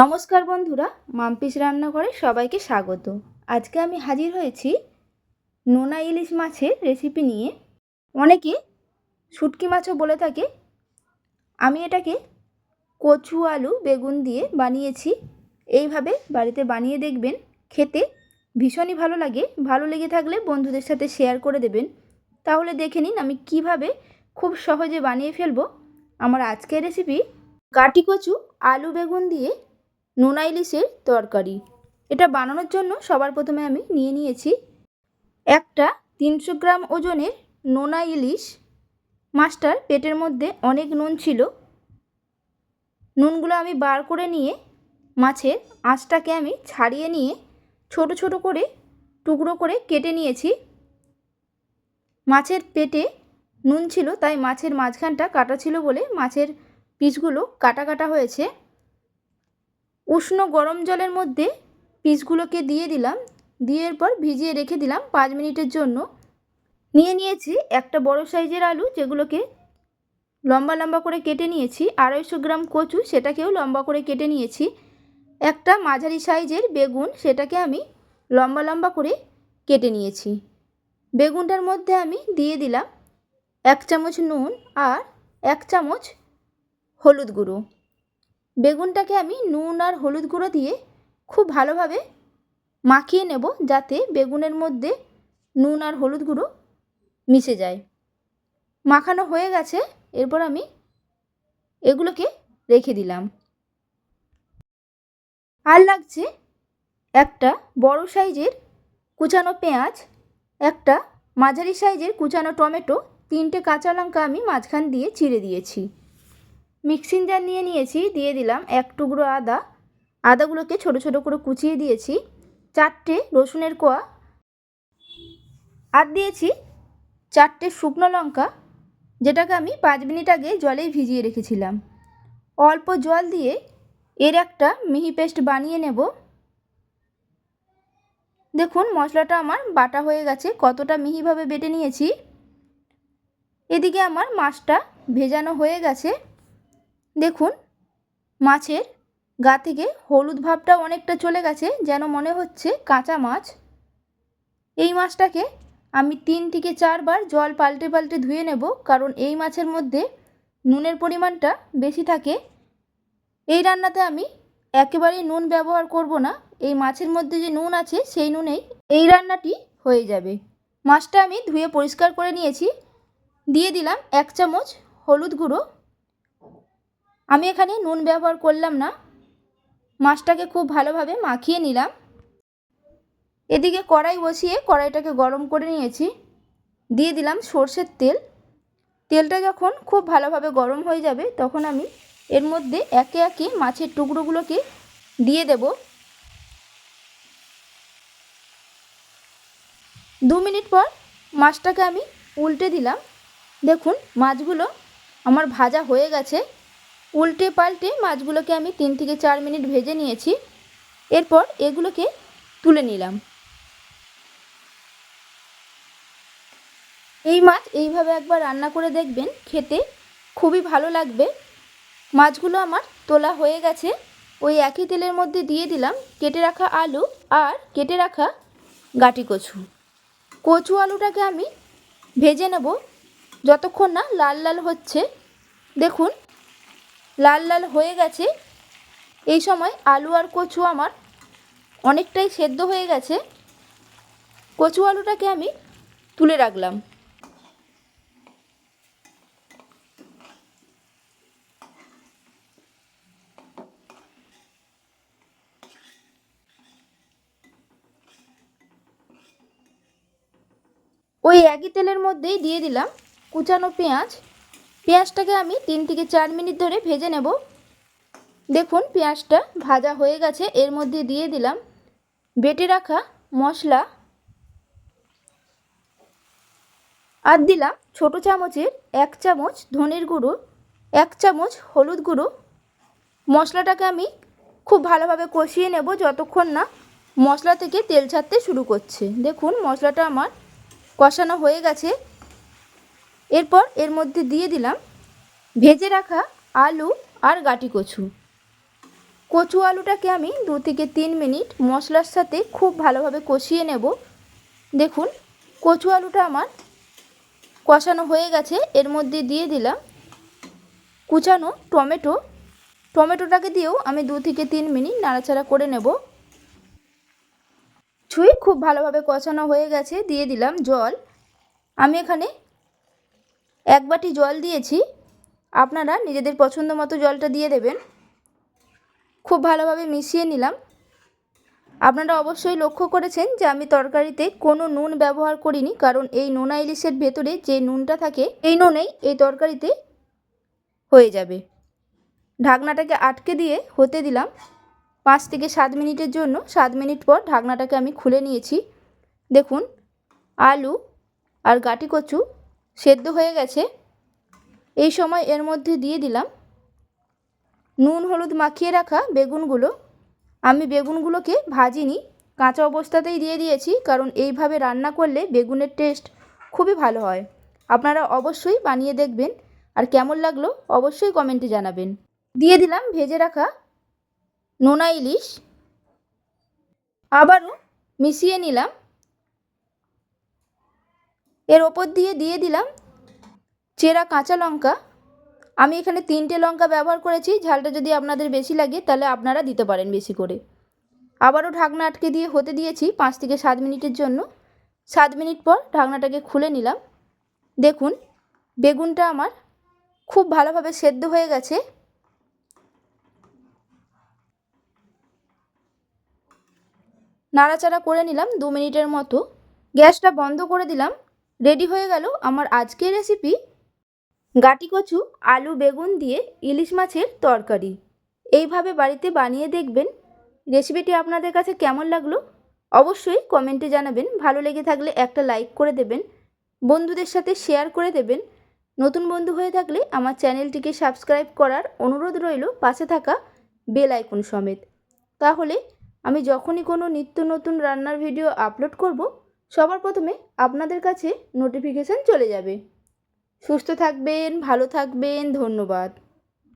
নমস্কার বন্ধুরা, মাম্পিস রান্নাঘরে সবাইকে স্বাগত। আজকে আমি হাজির হয়েছি নোনা ইলিশ মাছের রেসিপি নিয়ে। অনেকে শুটকি মাছও বলে থাকে। আমি এটাকে কচু, আলু, বেগুন দিয়ে বানিয়েছি। এইভাবে বাড়িতে বানিয়ে দেখবেন, খেতে ভীষণই ভালো লাগে। ভালো লেগে থাকলে বন্ধুদের সাথে শেয়ার করে দেবেন। তাহলে দেখে নিন আমি কীভাবে খুব সহজে বানিয়ে ফেলব। আমার আজকের রেসিপি কাটি কচু, আলু, বেগুন দিয়ে নোনা ইলিশের তরকারি। এটা বানানোর জন্য সবার প্রথমে আমি নিয়ে নিয়েছি একটা তিনশো গ্রাম ওজনের নোনা ইলিশ মাছটার পেটের মধ্যে অনেক নুন ছিল। নুনগুলো আমি বার করে নিয়ে মাছের আঁশটাকে আমি ছাড়িয়ে নিয়ে ছোট ছোট করে টুকরো করে কেটে নিয়েছি। মাছের পেটে নুন ছিল, তাই মাছের মাঝখানটা কাটা ছিল বলে মাছের পিসগুলো কাটা কাটা হয়েছে। উষ্ণ গরম জলের মধ্যে পিসগুলোকে দিয়ে দিলাম। দিয়ে পর ভিজিয়ে রেখে দিলাম পাঁচ মিনিটের জন্য। নিয়ে নিয়েছি একটা বড় সাইজের আলু যেগুলোকে লম্বা লম্বা করে কেটে নিয়েছি। আড়াইশো গ্রাম কচু সেটাকেও লম্বা করে কেটে নিয়েছি। একটা মাঝারি সাইজের বেগুন সেটাকে আমি লম্বা লম্বা করে কেটে নিয়েছি। বেগুনটার মধ্যে আমি দিয়ে দিলাম এক চামচ নুন আর এক চামচ হলুদ গুঁড়ো। বেগুনটাকে আমি নুন আর হলুদ গুঁড়ো দিয়ে খুব ভালোভাবে মাখিয়ে নেব যাতে বেগুনের মধ্যে নুন আর হলুদ গুঁড়ো মিশে যায়। মাখানো হয়ে গেছে, এরপর আমি এগুলোকে রেখে দিলাম। আর লাগছে একটা বড় সাইজের কুচানো পেঁয়াজ, একটা মাঝারি সাইজের কুচানো টমেটো, তিনটে কাঁচা লঙ্কা আমি মাঝখান দিয়ে চিড়ে দিয়েছি। মিক্সিং জার নিয়ে নিয়েছি, দিয়ে দিলাম এক টুকরো আদা। আদাগুলোকে ছোট ছোট করে কুচিয়ে দিয়েছি, চারটে রসুনের কোয়া। আর দিয়েছি চারটে শুকনো লঙ্কা, যেটাকে আমি পাঁচ মিনিট আগে জলে ভিজিয়ে রেখেছিলাম। অল্প জল দিয়ে এর একটা মিহি পেস্ট বানিয়ে নেব। দেখুন, মশলাটা আমার বাটা হয়ে গেছে, কতটা মিহিভাবে বেটে নিয়েছি। এদিকে আমার মাছটা ভেজানো হয়ে গেছে। দেখুন, মাছের গা থেকে হলুদ ভাবটা অনেকটা চলে গেছে, যেন মনে হচ্ছে কাঁচা মাছ। এই মাছটাকে আমি তিন থেকে চারবার জল পাল্টে পাল্টে ধুয়ে নেব, কারণ এই মাছের মধ্যে নুনের পরিমাণটা বেশি থাকে। এই রান্নাতে আমি একেবারেই নুন ব্যবহার করব না, এই মাছের মধ্যে যে নুন আছে, সেই নুনেই এই রান্নাটি হয়ে যাবে। মাছটা আমি ধুয়ে পরিষ্কার করে নিয়েছি। দিয়ে দিলাম এক চামচ হলুদ গুঁড়ো। আমি এখানে নুন ব্যবহার করলাম না। মাছটাকে খুব ভালোভাবে মাখিয়ে নিলাম। এদিকে কড়াই বসিয়ে কড়াইটাকে গরম করে নিয়েছি। দিয়ে দিলাম সর্ষের তেল। তেলটা যখন খুব ভালোভাবে গরম হয়ে যাবে, তখন আমি এর মধ্যে একে একে মাছের টুকরোগুলোকে দিয়ে দেব। দু মিনিট পর মাছটাকে আমি উল্টে দিলাম। দেখুন, মাছগুলো আমার ভাজা হয়ে গেছে। উল্টে পাল্টে মাছগুলোকে আমি তিন থেকে চার মিনিট ভেজে নিয়েছি। এরপর এগুলোকে তুলে নিলাম। এই মাছ এইভাবে একবার রান্না করে দেখবেন, খেতে খুবই ভালো লাগবে। মাছগুলো আমার তোলা হয়ে গেছে। ওই একই তেলের মধ্যে দিয়ে দিলাম কেটে রাখা আলু আর কেটে রাখা গাটি কচু। কচু আলুটাকে আমি ভেজে নেব। যতক্ষণ না লাল লাল হচ্ছে, দেখুন লাল লাল হয়ে গেছে। এই সময় আলু আর কচু আমার অনেকটাই সেদ্ধ হয়ে গেছে। কচু আলুটাকে আমি তুলে রাখলাম। ওই একই তেলের মধ্যেই দিয়ে দিলাম কুচানো পেঁয়াজ। পেঁয়াজটাকে আমি তিন থেকে চার মিনিট ধরে ভেজে নেব। দেখুন, পেঁয়াজটা ভাজা হয়ে গেছে। এর মধ্যে দিয়ে দিলাম বেটে রাখা মশলা। আর দিলাম ছোটো চামচের এক চামচ ধনের গুঁড়ো, এক চামচ হলুদ গুঁড়ো। মশলাটাকে আমি খুব ভালোভাবে কষিয়ে নেব যতক্ষণ না মশলা থেকে তেল ছাড়তে শুরু করছে। দেখুন, মশলাটা আমার কষানো হয়ে গেছে। এরপর এর মধ্যে দিয়ে দিলাম ভেজে রাখা আলু আর গাটি কচু। কচু আলুটাকে আমি দু থেকে তিন মিনিট মশলার সাথে খুব ভালোভাবে কষিয়ে নেব। দেখুন, কচু আলুটা আমার কষানো হয়ে গেছে। এর মধ্যে দিয়ে দিলাম কুচানো টমেটো। টমেটোটাকে দিয়েও আমি দু থেকে তিন মিনিট নাড়াচাড়া করে নেব। ছুঁই খুব ভালোভাবে কষানো হয়ে গেছে। দিয়ে দিলাম জল। আমি এখানে এক বাটি জল দিয়েছি। আপনারা নিজেদের পছন্দ মতো জলটা দিয়ে দেবেন। খুব ভালোভাবে মিশিয়ে নিলাম। আপনারা অবশ্যই লক্ষ্য করেছেন যে আমি তরকারিতে কোনো নুন ব্যবহার করিনি, কারণ এই নোনা ইলিশের ভেতরে যে নুনটা থাকে, এই নুনেই এই তরকারিতে হয়ে যাবে। ঢাকনাটাকে আটকে দিয়ে হতে দিলাম। পাঁচ থেকে সাত মিনিটের জন্য, সাত মিনিট পর ঢাকনাটাকে আমি খুলে নিয়েছি। দেখুন, আলু আর গাটি কচু সেদ্ধ হয়ে গেছে। এই সময় এর মধ্যে দিয়ে দিলাম নুন, হলুদ মাখিয়ে রাখা বেগুনগুলো। আমি বেগুনগুলোকে ভাজিনি, কাঁচা অবস্থাতেই দিয়ে দিয়েছি, কারণ এইভাবে রান্না করলে বেগুনের টেস্ট খুবই ভালো হয়। আপনারা অবশ্যই বানিয়ে দেখবেন, আর কেমন লাগল অবশ্যই কমেন্টে জানাবেন। দিয়ে দিলাম ভেজে রাখা নোনা ইলিশ। আবারও মিশিয়ে নিলাম। এর ওপর দিয়ে দিয়ে দিলাম চেরা কাঁচা লঙ্কা। আমি এখানে তিনটে লঙ্কা ব্যবহার করেছি, ঝালটা যদি আপনাদের বেশি লাগে তাহলে আপনারা দিতে পারেন বেশি করে। আবারও ঢাকনা আটকে দিয়ে হতে দিয়েছি পাঁচ থেকে সাত মিনিটের জন্য। সাত মিনিট পর ঢাকনাটাকে খুলে নিলাম। দেখুন, বেগুনটা আমার খুব ভালোভাবে সেদ্ধ হয়ে গেছে। নাড়াচাড়া করে নিলাম দু মিনিটের মতো। গ্যাসটা বন্ধ করে দিলাম। রেডি হয়ে গেল আমার আজকের রেসিপি গাটি কচু, আলু, বেগুন দিয়ে ইলিশ মাছের তরকারি। এইভাবে বাড়িতে বানিয়ে দেখবেন। রেসিপিটি আপনাদের কাছে কেমন লাগল? অবশ্যই কমেন্টে জানাবেন। ভালো লেগে থাকলে একটা লাইক করে দেবেন। বন্ধুদের সাথে শেয়ার করে দেবেন। নতুন বন্ধু হয়ে থাকলে আমার চ্যানেলটিকে সাবস্ক্রাইব করার অনুরোধ রইল পাশে থাকা বেল আইকন সমেত। তাহলে আমি যখনই কোনো নিত্য নতুন রান্নার ভিডিও আপলোড করব সবার প্রথমে আপনাদের কাছে নোটিফিকেশান চলে যাবে। সুস্থ থাকবেন ভালো থাকবেন ধন্যবাদ।